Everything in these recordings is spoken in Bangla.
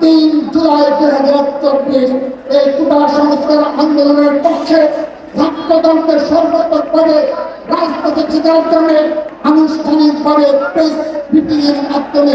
তিন জুলাই দুই হাজার চব্বিশ এই কোটা সংস্কার আন্দোলনের পক্ষে ছাত্রদলকে সর্বাত্মকভাবে রাজপথে থাকার জন্য আনুষ্ঠানিকভাবে প্রেস মিটিং এর মাধ্যমে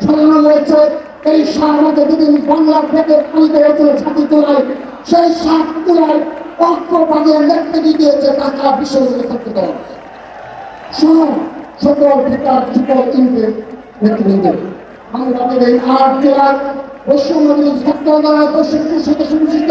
স্মরণ রয়েছে এই সামাজে যেদিন বাংলার পেটের পানিতে হয়েছিল ছাতি তোলায় সেই সাত তোলায় অর্থভাগে নেতৃত্ব দিয়েছে ঢাকা বিশ্ববিদ্যালয় ছাত্রদল সহ সকল বেকার যুবক ইন্দ্রের নেতৃবৃন্দ আমাদের এই আট জেলার পশ্চিমবঙ্গের ছাত্র দলের প্রশিক্ষণ সদস্য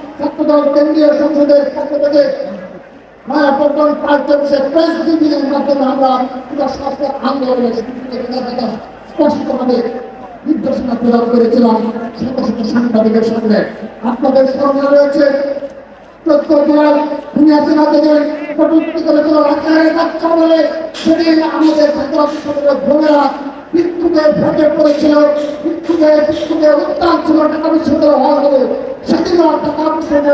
ছাত্রদল, কেন্দ্রীয় সংসদের পক্ষ থেকে মায়াপট্টন পার্টি প্রেস মিটিংয়ের মাধ্যমে আমরা স্বাস্থ্য আন্দোলনের স্পষ্টভাবে নির্দেশনা প্রদান করেছিলাম শত শত সাংবাদিকের সামনে। আপনাদের স্মরণে রয়েছে ছাত্র বিশ্ববিদ্যালয়ের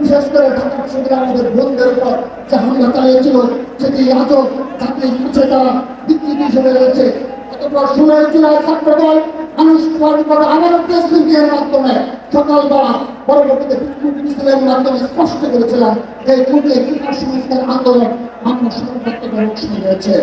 বিশেষ করে আমাদের বন্ধুদের উপর যে হামলা চালিয়েছিল সেটি আজও জাতির মুছে তারা বিকৃতি হিসেবে রয়েছে। সকালবেলা পরবর্তীতে করেছিলাম সংস্কার আন্দোলন আমরা রয়েছে